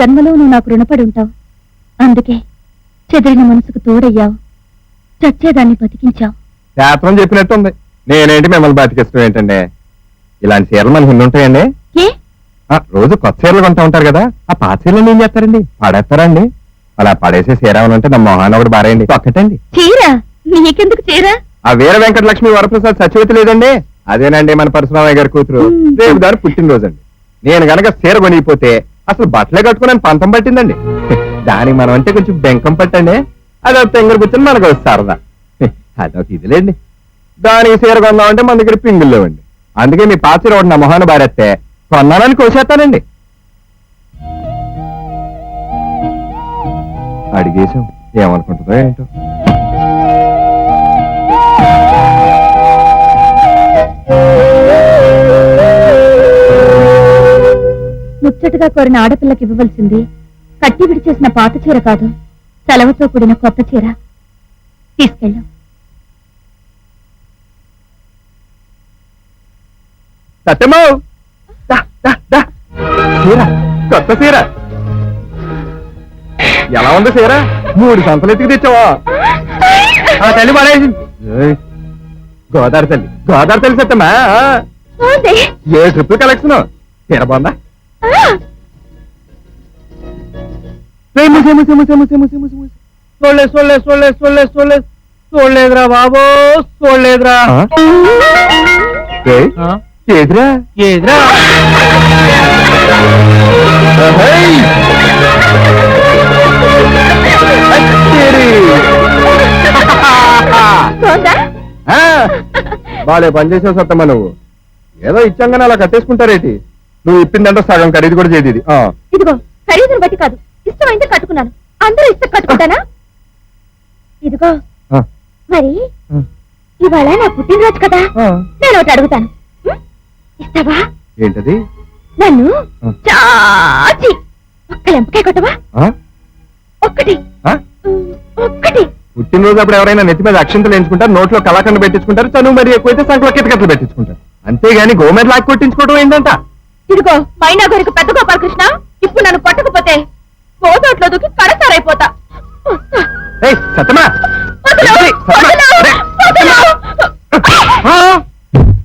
జన్మలో నువ్వు నాకు రుణపడి ఉంటావు. అందుకే చెదిరిన మనసుకు తోడయ్యావు. చచ్చేదాన్ని బతికించావు. శాస్త్రం చెప్పినట్టుంది. నేనేంటి మిమ్మల్ని బతికిస్తాం ఏంటండి? ఇలాంటి చీరలు మనకి ఎన్ని ఉంటాయండి. ఏ? ఆ, రోజు కొత్త చీరలు కొంటూ ఉంటారు కదా ఆ పాత చీరలు ఏం చేస్తారండి? పడేస్తారండి. అలా పడేసే చీర ఏమైనా ఉంటే నా మొహాన్ని ఒకటి బారేయండి. ఒక్కటండి. చీర? నీకెందుకు చీర? ఆ వీర వెంకటలక్ష్మి వరప్రసాద్ సచివతి లేదండి? అదేనండి మన పరశురామయ్య గారి కూతురు. రేపు దాని పుట్టినరోజు అండి నేను గనక చీర కొనిగిపోతే అసలు బట్టలే కట్టుకుని పంతం పట్టిందండి. దానికి మనం అంటే కొంచెం బెంకం పట్టండి. అదొక తెంగర కూర్చొని మనకు వస్తారదా సరదా. అదొక ఇదిలేండి. దానికి సీర కొందామంటే మన దగ్గర పింగులు లేవండి. అందుకే మీ పాత చీర ఒకటి నా మొహాన్ని బారేస్తే కొన్నానని కోసేస్తానండి. అడిగేశాం. ఏమనుకుంటుందో ఏంటో. ముచ్చటగా కోరిన ఆడపిల్లకి ఇవ్వవలసింది కట్టి విడిచేసిన పాత చీర కాదు సెలవుతో కూడిన కొత్త చీర. తీసుకెళ్ళు. చీర కొత్త చీర. ఎలా ఉంది చీర? మూడు సంతలు ఎత్తుకు తెచ్చావా? ఆ తల్లి పడేసి ఏయ్, గోదావరి తల్లి గోదావరి తల్లి సత్యమా. ఏ ట్రిప్ కలెక్షన్? చీర బాగుందా? ఆ, same, same, same, same, same, same, same. చూడలేదు చూడలేదు చూడలేదు చూడలేదు చూడలేదు చూడలేదురా బాబు చూడలేదురా? ఏదిరా? ఏదిరా? బాలే పని చేసావు సత్తమ్మ నువ్వు? ఏదో ఇచ్చాగానే అలా కట్టేసుకుంటారేటి? నువ్వు ఇప్పిందంటే సగం ఖరీదు కూడా చేయదు ఆ. ఇదిగో ఖరీదుని బట్టి కాదు ఇష్టమైందే కట్టుకున్నాను. అందరూ ఇష్టం కట్టుకుంటానా? ఇదిగో మరి ఇవాళ నా పుట్టినరోజు కదా. నేను ఒకటి అడుగుతాను? ఇస్తావా? ఏంటది? నన్ను. చాచి ఒక్క లెంపకాయ కొట్టవా? ఒక్కటి. ఒక్కటి. పుట్టినరోజు అప్పుడు ఎవరైనా నెత్తి మీద అక్షంతలు ఎంచుకుంటారు నోట్లో కళాఖండ పెట్టించుకుంటారు చనువు మరి ఎక్కువైతే సంకలో కిటకట్లు పెట్టించుకుంటారు. అంతేగాని గోమెట్ లాక్ కొట్టించుకోవడం ఏంటంట ఇదిగో మైనా గారికి పెద్ద గోపాలకృష్ణ ఇప్పుడు నన్ను కొట్టకపోతే గోదోట్లో దూకి. ఆ!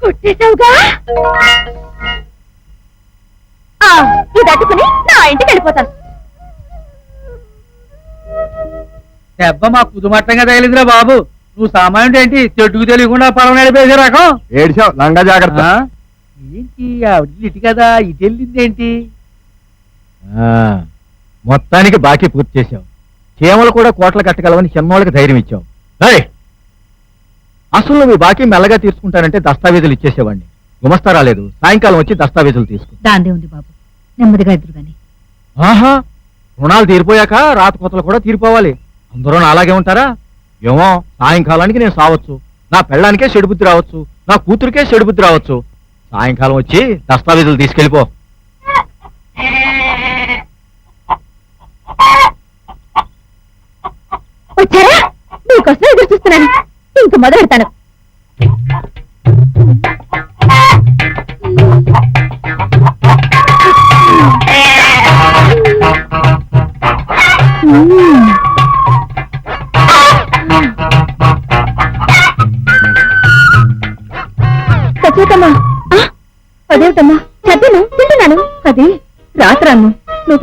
కొట్టేశావుగా? ఆ, ఇది అట్టుకుని నా ఇంటికి వెళ్ళిపోతాను. దెబ్బ మా కుదుమట్టంగా తగిలిందిరా బాబు. నువ్వు సామాన్యుడు ఏంటి? చెట్టుకు తెలియకుండా పొలం నడిపేసే రకం. ఏడిచావు లంగా జాగ్రత్త? ఏంటి? ఆవిడ ఇటు కదా ఇటు వెళ్ళింది ఏంటి? మొత్తానికి బాకీ పూర్తి చేశావు. చీమలు కూడా కోట్ల కట్టగలవని చిన్నోళ్ళకి ధైర్యం ఇచ్చావు! అసలు నువ్వు ఈ బాకీ మెల్లగా తీసుకుంటానంటే దస్తావేజులు ఇచ్చేసేవాడిని. గుమస్తా రాలేదు. సాయంకాలం వచ్చి దస్తావేజులు తీసుకో. దాందే ఉంది బాబు. నెమ్మదిగా ఎదురు గాని ఆహా! రుణాలు తీరిపోయాక రాత కొత్తలు కూడా తీరిపోవాలి. అందరూ నా అలాగే ఉంటారా? ఏమో సాయంకాలానికి నేను సావచ్చు. నా పెళ్ళానికే చెడుబుద్ధి రావచ్చు. నా కూతురికే చెడుబుద్ధి రావచ్చు. సాయంకాలం వచ్చి దస్తావేజులు తీసుకెళ్ళిపో. వచ్చారా? మీకోసం ఎదురు చూస్తున్నాను. ఇంక మొదలెడతాను.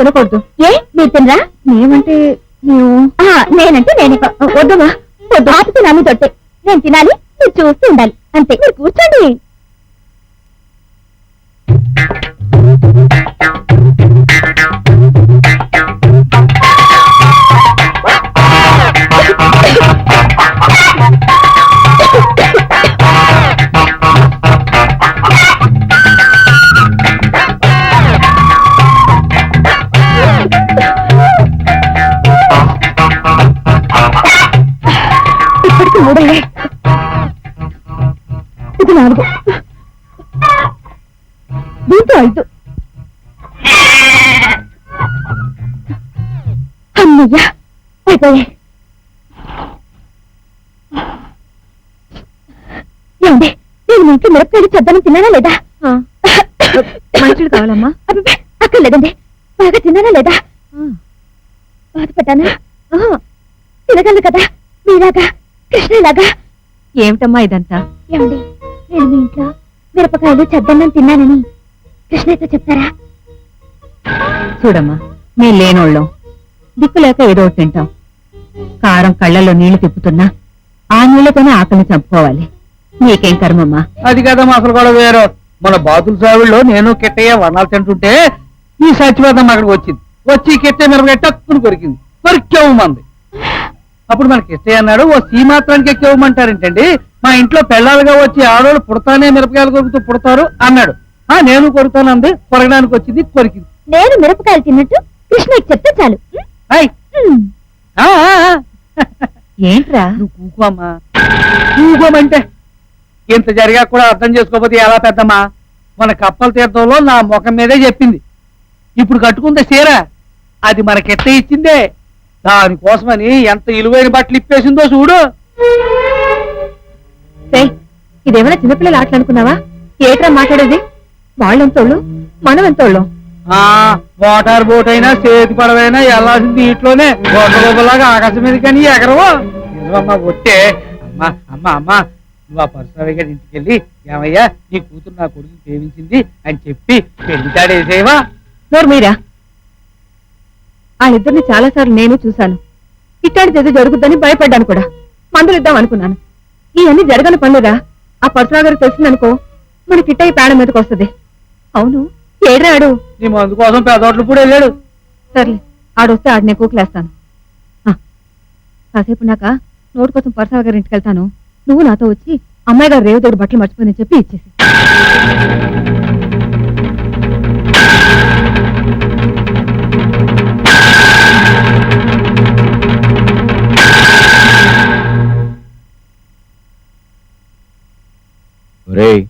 తినకూడదు. ఏ? మీరు తినరా? నేమంటే నువ్వు నేనంటే నేను. వద్దమ్మా. వద్దు. ఆపితే నా మీద ఒట్టే. నేను తినాలి మీరు చూస్తూ ఉండాలి. అంతే. మీరు కూర్చోండి. మూడయ్యాయి ఇది నాలుగు. దీంతో ఐదు. అమ్మయ్యా అయిపోయాయి ఏమండి నేను మీ ఇంట్లో మిరపకాయలు చెద్దాను తిన్నానా లేదా? మంచుడు కావాలమ్మా. అక్కర్లేదండి. బాగా తిన్నానా లేదా? ఆహా, తినగలను కదా మీలాగా. కృష్ణలాగా ఏమిటమ్మా ఇదంతా? ఏమండి నేను మీ ఇంట్లో మిరపకాయలు చెద్దన్నం తిన్నానని కృష్ణయ్యతో చెప్తారా? చూడమ్మా మీ లేనోళ్ళం. దిక్కు లేక ఏదో ఒకటి తింటాం. కారం కళ్ళల్లో నీళ్ళు తిప్పుతున్నా ఆ నీళ్ళతోనే ఆకలిని చంపుకోవాలి. నీకేం కర్మమ్మా? అది కదమ్మా అసలు కూడా వేరు. మన బాతుల సావిలో నేను కిట్టయ్య వర్ణాలు తింటుంటే ఈ సచివేదం అక్కడికి వచ్చింది. వచ్చి ఈ కిట్టయ్య మిరపకాయ టక్కుని కొరికింది. కొరికేవు మంది. అప్పుడు మన కిట్టయ్య అన్నాడు ఓ సీ మాత్రానికి ఎక్కేవమంటారేంటండి మా ఇంట్లో పెళ్ళాలుగా వచ్చి ఆడవాళ్ళు పుడతానే మిరపకాయలు కొరుకుతూ పుడతారు అన్నాడు. ఆ నేను కొరుతాను అంది. కొరగడానికి వచ్చింది కొరికింది. నేను మిరపకాయలు తిన్నట్టు కృష్ణయ్యకి చెప్తే చాలు. హాయ్ ఆ, ఆ, ఆ. ఏంట్రా? నువ్వు కూకోమ్మా. కూకోమంటే ఇంత జరిగా కూడా అర్థం చేసుకోకపోతే ఎలా పెద్దమ్మా? మన కప్పల తీర్థంలో నా ముఖం మీదే చెప్పింది. ఇప్పుడు కట్టుకుంటే చీర. అది మనకెట్ట ఇచ్చిందే? దానికోసమని ఎంత ఇలువైన బట్టలు ఇప్పేసిందో చూడు. ఇదేమైనా చిన్నపిల్లలు ఆటలు అనుకున్నావా? ఏట్రా మాట్లాడేది? వాళ్ళెంతోళ్ళు? మనం ఎంతోళ్ళం ఆ మోటార్ బోట్ అయినా చేతి పడవైనా వెళ్ళాల్సింది ఇంట్లోనే గొప్పలాగా ఆకాశం మీద కానీ ఎగరవు. నిజమమ్మా ఒట్టే. అమ్మా అమ్మా అమ్మా నువ్వు ఆ పరశురావి గారి ఇంటికి వెళ్ళి ఏమయ్యా నీ కూతురు నా కొడుకు ప్రేమించింది అని చెప్పి పెళ్ళి తాడేసేవా? నోరు మీరా? వాళ్ళిద్దరిని చాలా సార్లు నేను చూశాను. ఇట్లాంటిది ఏదో జరుగుద్దని భయపడ్డాను కూడా. మందులు ఇద్దాం అనుకున్నాను. ఇవన్నీ జరగని పనులురా? ఆ పరశురా గారికి తెలిసిందనుకో మన కిట్టయ్య ప్రాణం మీదకి వస్తుంది. అవును ఏడ్రాడు? నీ మందు కోసం పెదోట్లు కూడా వెళ్ళాడు. సర్లే ఆడొస్తే ఆడినే కూకులేస్తాను. ఆ, కాసేపు నాక నోటు కోసం పరసా గారి ఇంటికి వెళ్తాను. నువ్వు నాతో వచ్చి అమ్మాయి గారు రేవుతోడు బట్టలు మర్చిపోయిందని చెప్పి ఇచ్చేసి ఒరేయ్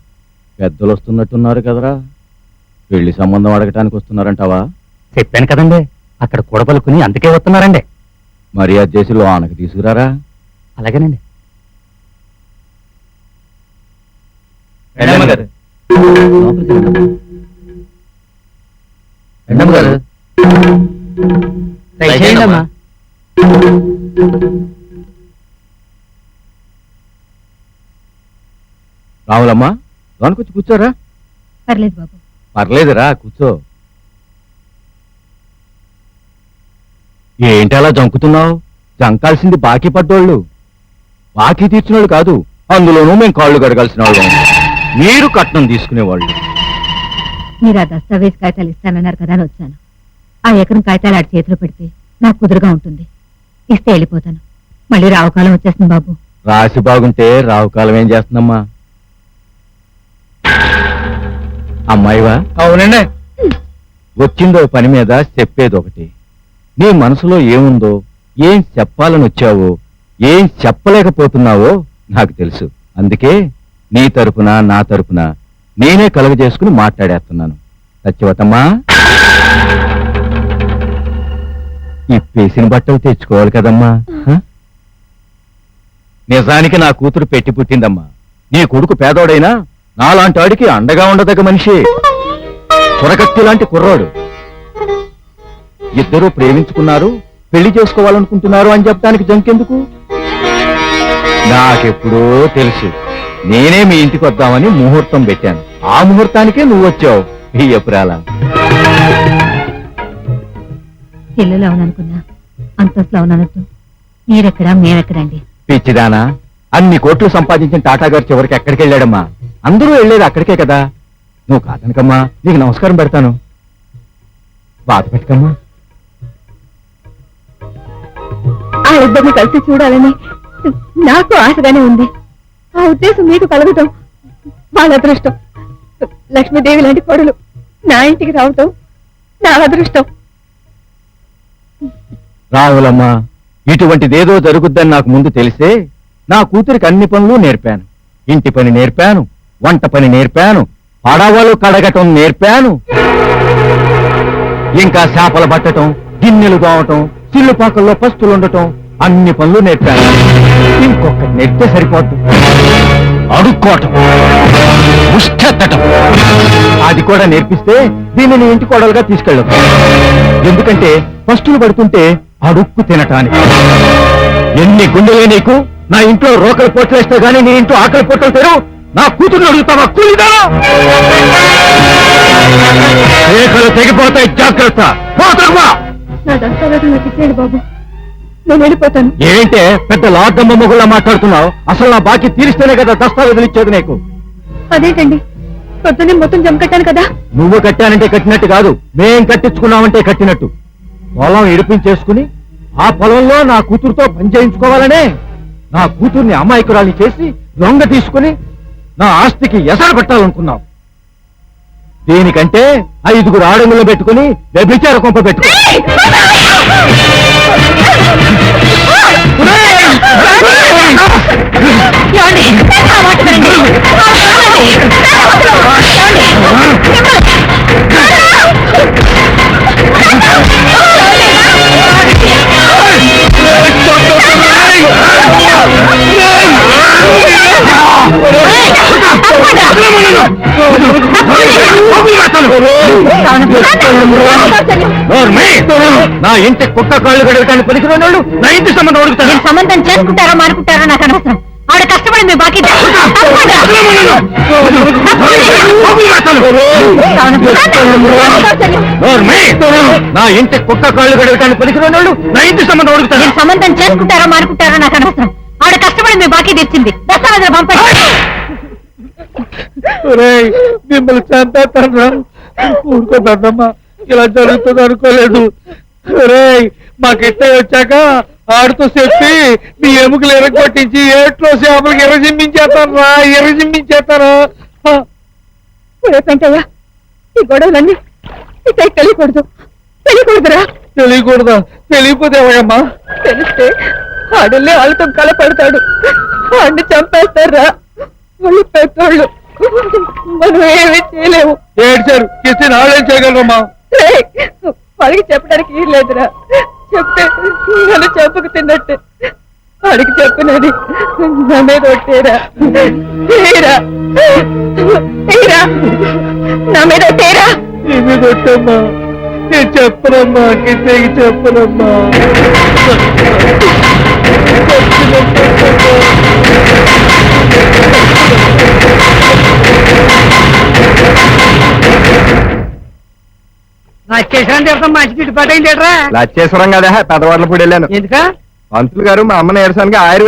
పెద్దలు వస్తున్నట్టున్నారు కదరా. పెళ్ళి సంబంధం అడగటానికి వస్తున్నారంటావా చెప్పాను కదండి అక్కడ కూడబలుకుని అందుకే వస్తున్నారండి. మర్యాద చేసి లోనకి తీసుకురారా? అలాగేనండి. గారు. లోపలికి రండమ్మా. రెండమ్మ గారు. దయచేయండి అమ్మా. రాములమ్మా లోనకి వచ్చి కూర్చోరా. పర్లేదు బాబు. పర్లేదురా కూర్చో. ఏంటి అలా జంకుతున్నావు? జంకాల్సింది బాకీ పడ్డోళ్ళు. బాకీ తీర్చినోళ్ళు కాదు అందులోనూ మేము కాళ్ళు కడగాల్సిన వాళ్ళం. మీరు కట్నం తీసుకునేవాళ్ళు. మీరు ఆ దస్తావేజ్ కాగితాలు ఇస్తానన్నారు కదా అని వచ్చాను. ఆ ఎకరం కాగితాలు ఆడి చేతిలో పెడితే నాకు కుదురుగా ఉంటుంది. ఇస్తే వెళ్ళిపోతాను. మళ్ళీ రావుకాలం వచ్చేస్తుంది బాబు. రాసి బాగుంటే రావు కాలం ఏం చేస్తుందమ్మా? అమ్మాయివా? అవునండి. వచ్చిందో పని మీద చెప్పేది ఒకటి. నీ మనసులో ఏముందో ఏం చెప్పాలని వచ్చావో ఏం చెప్పలేకపోతున్నావో నాకు తెలుసు. అందుకే నీ తరపున నా తరపున నేనే కలుగజేసుకుని మాట్లాడేస్తున్నాను. సత్యవతమ్మా ఇప్పేసిన బట్టలు తెచ్చుకోవాలి కదమ్మా? నిజానికి నా కూతురు పెట్టి పుట్టిందమ్మా. నీ కొడుకు పేదోడైనా నాలాంటి వాడికి అండగా ఉండదగ్గ మనిషి కురకత్తి లాంటి కుర్రోడు. ఇద్దరూ ప్రేమించుకున్నారు పెళ్ళి చేసుకోవాలనుకుంటున్నారు అని చెప్పడానికి జంకెందుకు? నాకెప్పుడో తెలుసు. నేనే మీ ఇంటికి వద్దామని ముహూర్తం పెట్టాను. ఆ ముహూర్తానికే నువ్వు వచ్చావు ఈ ఎపురాల చెల్లెలు అవుననుకున్నా అంతస్తులో అవుననొద్దు. మీరెక్కడా మేమెక్కడండి. పిచ్చిదానా అన్ని కోట్లు సంపాదించిన టాటా గారు చివరికి ఎక్కడికి వెళ్ళాడమ్మా అందరూ వెళ్ళేది అక్కడికే కదా. నువ్వు కాదనకమ్మా నీకు నమస్కారం పెడతాను. బాధ పెట్టకమ్మా. ఆ ఇద్దరిని కలిసి చూడాలని నాకు ఆశగానే ఉంది. ఆ ఉద్దేశం మీకు కలగటం వాళ్ళ అదృష్టం. లక్ష్మీదేవి లాంటి కొడులు నా ఇంటికి రావటం నా అదృష్టం. రావులమ్మా ఇటువంటిదేదో జరుగుద్దని నాకు ముందు తెలిసే నా కూతురికి అన్ని పనులు నేర్పాను. ఇంటి పని నేర్పాను. వంట పని నేర్పాను పడవలు కడగటం నేర్పాను. ఇంకా చేపలు పట్టటం గిన్నెలు దోవటం చిల్లుపాకల్లో పస్తులు ఉండటం అన్ని పనులు నేర్పాను. ఇంకొకటి నేర్పితే సరిపోద్దు. అడుక్కోవటం ముష్టెత్తటం. అది కూడా నేర్పిస్తే దీనిని ఇంటి కోడలుగా తీసుకెళ్ళదు ఎందుకంటే పస్తులు పడుతుంటే అడుక్కు తినటానికి. ఎన్ని గుండెలే నీకు? నా ఇంట్లో రోకలు పొట్లేస్తే గానీ నీ ఇంట్లో ఆకలి పొట్టలు తెరు. నా కూతురు అడుగుతావా? కూలిదా రేఖలు తెగిపోతాయి జాగ్రత్త. పోతమ్మా నా నాకు ఇచ్చేయండి బాబు. నేను వెళ్ళిపోతాను. ఏంటే పెద్ద లాడ్డమ్మ మొగుళ్ళ మాట్లాడుతున్నావు? అసలు నా బాకీ తీరిస్తేనే కదా దస్తావేజులు ఇచ్చేది నీకు. అదేంటండి? పొద్దున్నే మొత్తం జమ కట్టాను కదా. నువ్వు కట్టానంటే కట్టినట్టు కాదు మేం కట్టించుకున్నామంటే కట్టినట్టు. పొలం ఇడిపించేసుకుని ఆ పొలంలో నా కూతురుతో పని చేయించుకోవాలనే నా కూతుర్ని అమాయకురాలి చేసి దొంగ తీసుకుని నా ఆస్తికి ఎసరు పెట్టాలనుకున్నావు. దీనికంటే ఐదుగురు ఆడంగులు పెట్టుకుని వ్యభిచార కొంప పెట్టుకో. నా ఇంటి కుక్క కాళ్ళు గడవటానికి పనికిరాని వాళ్ళు నా ఇంటి సంబంధం అడుగుతాను సంబంధం చేసుకుంటారో మానుకుంటారో నాకు అనవసరం ఆవిడ కష్టపడి మీ బాకీ! నా ఇంటి కుక్క కాళ్ళు గడవటానికి పనికిరాని వాళ్ళు నా ఇంటి సంబంధం అడుగుతాను సంబంధం చేసుకుంటారో మానుకుంటారో నాకు అనవసరం ఆవిడ కష్టపడి మీ బాకీ తెచ్చింది దస్తావేజులు పంపండి మిమ్మల్ని చంపేస్తాను ఊరుకోదమ్మా ఇలా జరుగుతుంది అనుకోలేదు. రేయ్ మా కిట్ట వచ్చాక ఆడుతూ చెప్పి మీ ఎముకలు ఎరగొట్టించి ఏట్లో చేపలకి ఎర్రజిమ్మించేస్తాను రా ఎర్రజిమ్మించేస్తాను వెంటయ్య ఈ గొడవలన్నీ ఇక తెలియకూడదు. తెలియకూడదురా. తెలియకూడదా? తెలియకపోతే ఎవరమ్మా తెలిస్తే ఆడల్లే వాళ్ళతో కలపడతాడు. వాడిని చంపేస్తారా? వాళ్ళు పెద్దోళ్ళు. మనం ఏమీ చేయలేము. ఏడ్చారు. కిస్తే నాడేం చేయగలరమ్మా? వాడికి చెప్పడానికి ఏం లేదురా. చెప్తే నన్ను చెప్పుకు తిన్నట్టే. వాడికి చెప్పినది నా మీద ఒట్టేరా. తీరా. తీరా. నా మీద ఒట్టేరా. ఇవి కొట్టమ్మా నేను చెప్పనమ్మా. కిట్టేకి చెప్పనమ్మా. నా మంచి అయింది లచ్చేశ్వరం కదా పూడి వెళ్ళాను. ఎందుకా? పంతులు గారు మా అమ్మ నీరసానికి ఆయుర్వేద